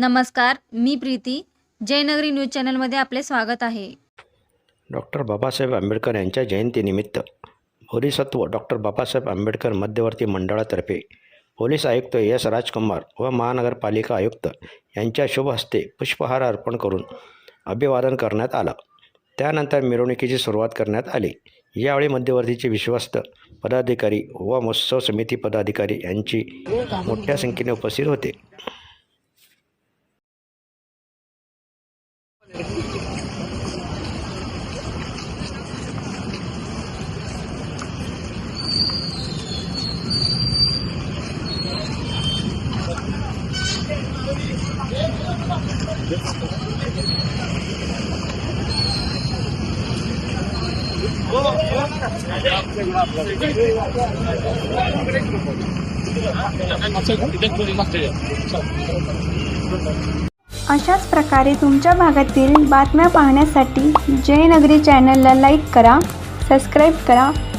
नमस्कार मी प्रीती. जयनगरी न्यूज चॅनलमध्ये आपले स्वागत आहे. डॉक्टर बाबासाहेब आंबेडकर यांच्या जयंतीनिमित्त बोधिसत्व डॉक्टर बाबासाहेब आंबेडकर मध्यवर्ती मंडळातर्फे पोलीस आयुक्त एस राजकुमार व महानगरपालिका आयुक्त यांच्या शुभ हस्ते पुष्पहार अर्पण करून अभिवादन करण्यात आलं. त्यानंतर मिरवणुकीची सुरुवात करण्यात आली. यावेळी मध्यवर्तीचे विश्वस्त पदाधिकारी व महोत्सव समिती पदाधिकारी यांची मोठ्या संख्येने उपस्थित होते. अशाच प्रकारे तुमच्या भागातील बातम्या पाहण्यासाठी जयनगरी चॅनलला लाईक करा सबस्क्राईब करा.